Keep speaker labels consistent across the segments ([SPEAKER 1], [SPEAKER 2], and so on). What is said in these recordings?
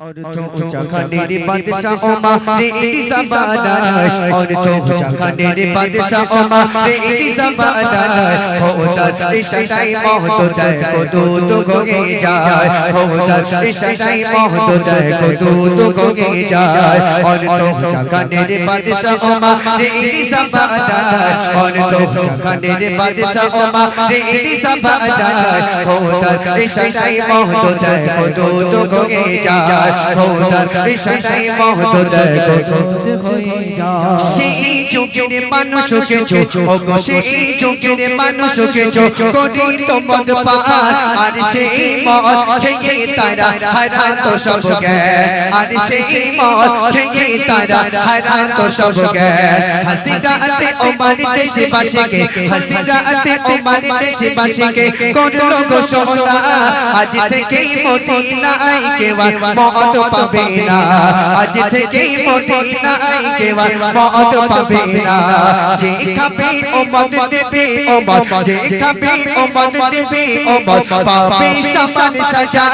[SPEAKER 1] और तो जखने रे बादशाह ओमा रे इति जबाना और तो जखने रे बादशाह ओमा रे इति जबाना हो दर इशाई मोह तो दे को दू दू को गे जाए हो दर इशाई मोह तो दे को दू दू को गे जाए और तो जखने रे बादशाह ओमा रे इति जबाना और तो जखने रे बादशाह ओमा रे इति जबाना हो दर इशाई मोह तो दे को दू दू को খোদার ইশারায় মহদুদ খোদ হয়ে যা সেই যুগের মানুষকে চো ওগো সেই যুগের মানুষকে চো করি তো পার আর সেই মদ খেয়ে তারা হারা তো সব গে আর সেই মদ খেয়ে তারা হারা তো সব গে। হাসিরাতে ওমান দেশে বাসিকে হাসিরাতে ওমান দেশে বাসিকে করল গো। সোনা আজ থেকে মদিনায় কেবা মদ পাবে না। আজ থেকে মদিনায় কেবা মদ পাবে না। যে খাবে ও মদ দেবে ও মদ যে খাবে ও মদ দেবে ও মদ পাবে সমান সাজা।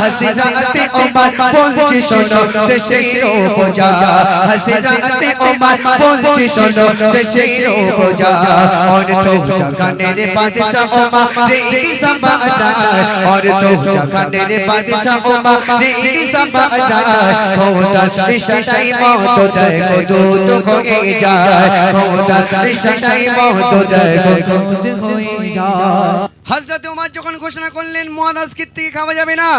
[SPEAKER 1] হযরতে ওমর বলছে, শোনো দেশের উপজা হযরতে ওমর বলছে, শোনো দেশের উপজা আর তো জাগানের বাদশা ওমা, রে ইদি সামাদা আর তো জাগানের বাদশা ওমা, রে ইদি সামাদা খোদা বিশাই মত দেখো দুধ খোয়ে যায়।
[SPEAKER 2] খোদার উমার যখন ঘোষণা করলেন মুয়াদাস থেকে খাওয়া যাবে না।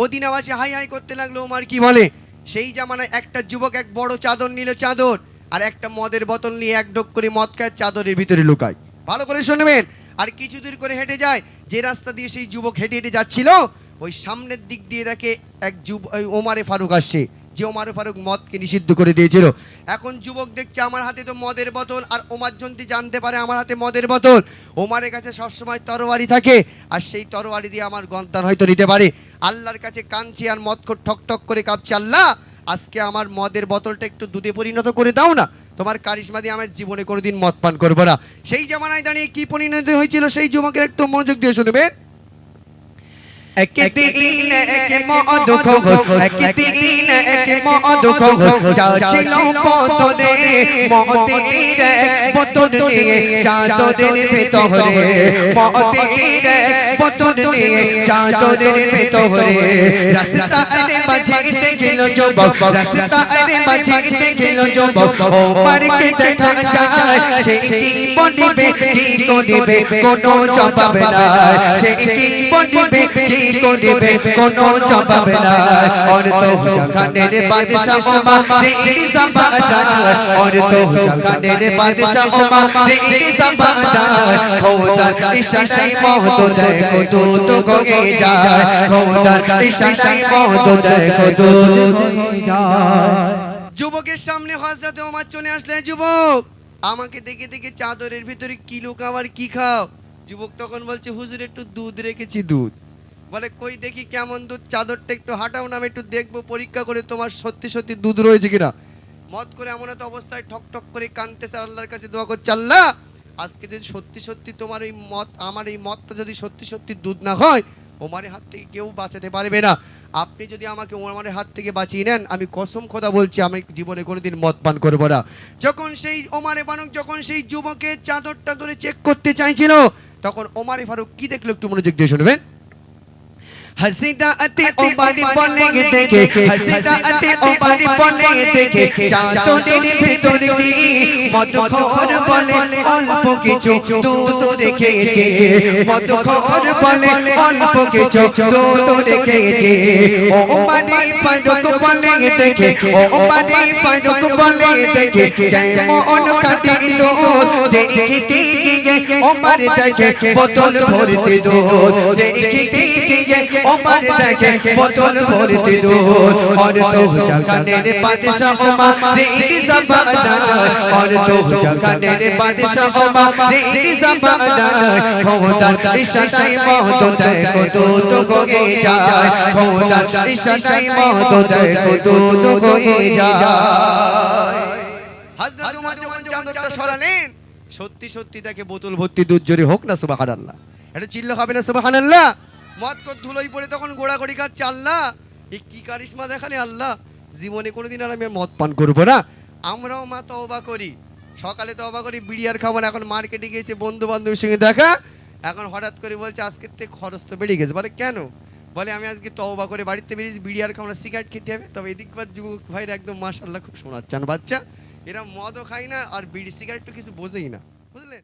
[SPEAKER 2] মদিনাবাসী হাই হাই করতে লাগল, উমার কি বলে? সেই জামানায় একটা যুবক, এক বড় চাদর নিল, চাদর, আর একটা মদের বোতল নিয়ে এক ডোক করে মদ খায়, চাদরের ভিতরে লুকায়। ভালো করে শুনবেন। আর কিছু দূর করে হেঁটে যায়, যে রাস্তা দিয়ে সেই যুবক হেঁটে হেঁটে যাচ্ছিল, ওই সামনের দিক দিয়ে দেখে এক যুব ওমারে ফারুক আসছে। যে ওমারে ফারুক মদকে নিষিদ্ধ করে দিয়েছিল। এখন যুবক দেখছে আমার হাতে তো মদের বোতল, আর ওমার জন্তি জানতে পারে আমার হাতে মদের বোতল। ওমারের কাছে সবসময় তরোয়ারি থাকে, আর সেই তরোয়ারি দিয়ে আমার গন্তান হয়তো নিতে পারে। আল্লাহর কাছে কাঁদছি আর মদ ঠক ঠক করে কাঁপছে আল্লাহ! আজকে আমার মদের বোতলটা একটু দুধে পরিণত করে দাও না। তোমার কারিশমা দিয়ে আমার জীবনে কোনোদিন মদ পান করব না। সেই জামানায় দাঁড়িয়ে কি পরিণত হয়েছিল সেই যুবকের একটু মনোযোগ দিয়ে শুনবেন।
[SPEAKER 1] একদিন এক মদ খো একদিন এক মদ খো চাছিল পতরে মতের পতর নিয়ে চাদরের ভেতরে। মতের পতর নিয়ে চাদরের ভেতরে রাস্তার মাঝে দেখল যুবক রাস্তার মাঝে দেখল যুবক ও মারকে দেখা যায় সে কি বলিবে কি করিবে কোনো জবাব নাই। সে কি বলিবে কি করিবে জবাব নাই। তো রে তো রে মহত দেখো গগে যায়। মহত দেখো
[SPEAKER 2] যুবকের সামনে হজরতে আমার চলে আসলে যুবক, আমাকে দেখে দেখে চাদরের ভিতরে কি লোক আবার কি খাও? যুবক তখন বলছে, হুজুর, একটু দুধ রেখেছি দুধ। বলে, কই দেখি কেমন দুধ, চাদরটা একটু হাঁটাও না, আমি একটু দেখব, পরীক্ষা করে তোমার সত্যি সত্যি দুধ রয়েছে কিনা? মত করে এমন একটা অবস্থায় ঠক ঠক করে কানতেছে আল্লাহর কাছে দোয়া করছে, আল্লাহ, আজকে যদি সত্যি সত্যি তোমার এই মত আমার এই মতটা যদি সত্যি সত্যি দুধ না হয়, ওমারের হাত থেকে কেউ বাঁচাতে পারবে না। আপনি যদি আমাকে ওমারের হাত থেকে বাঁচিয়ে নেন, আমি কসম কথা বলছি, আমি জীবনে কোনোদিন মদ পান করব না। যখন সেই ওমারে বানুক, যখন সেই যুবকের চাদরটা ধরে চেক করতে চাইছিল, তখন ওমারে ফারুক কি দেখল একটু মনোযোগ দিয়ে শুনবেন?
[SPEAKER 1] हसीदाते ओबारी बोले देखे हसीदाते ओबारी बोले देखे চাঁদের ভেতর কি মদখোর বলে অল্প কিছু তো তো রেখেছে মদখোর বলে অল্প কিছু তো তো রেখেছে ও মানে ফারুক বলে দেখে ও মানে ফারুক বলে দেখে কেমন কাটি তো দেখতে গিয়ে ওমর দেখে বোতল ভরতে দুধ দেখতে গিয়ে ওমর দেখে বোতল ভরতে দুধ और तो जगाने रे बादशाह ओमा रे इति जबाना और तो जगाने रे बादशाह ओमा रे इति जबाना खोदा इशाई मोह तो देखो तो तो को गे जाए खोदा इशाई मोह तो देखो तो तो को गे जाए
[SPEAKER 2] হাজরত উমর যখন চাদরটা সরালেন সত্যি সত্যি দেখে বোতল ভর্তি দুধ জোরে হোক না, সুবহানাল্লাহ। এটা চিল্ল হবে না, সুবহানাল্লাহ? মদ কর ধুলোই পড়ে তখন গোড়াগড়ি কাজ আল্লাহ?
[SPEAKER 1] এই কি কারিশমা দেখালে, আল্লাহ? জীবনে কোনোদিন আর আমি মদ পান করব না। আমরাও মা তওবা করি। সকালে তওবা করি বিড়িয়ার খাবার এখন মার্কেটে গিয়েছে বন্ধু বান্ধবের সঙ্গে দেখা। এখন হঠাৎ করে বলছে, আজকের থেকে খরচ তো বেড়ে গেছে। বলে, কেন? বলে, আমি আজকে তওবা করে বাড়িতে বেরিয়েছি বিড়িয়ার খাবার সিগারেট খেতে হবে। তবে এদিকবার যুবক ভাইরা একদম মাশাল্লাহ খুব শোনাচ্ছেন, বাচ্চা। এরা মদও খাই না আর বিড়ি সিগারেট তো কিছু বোঝেই না বুঝলেন?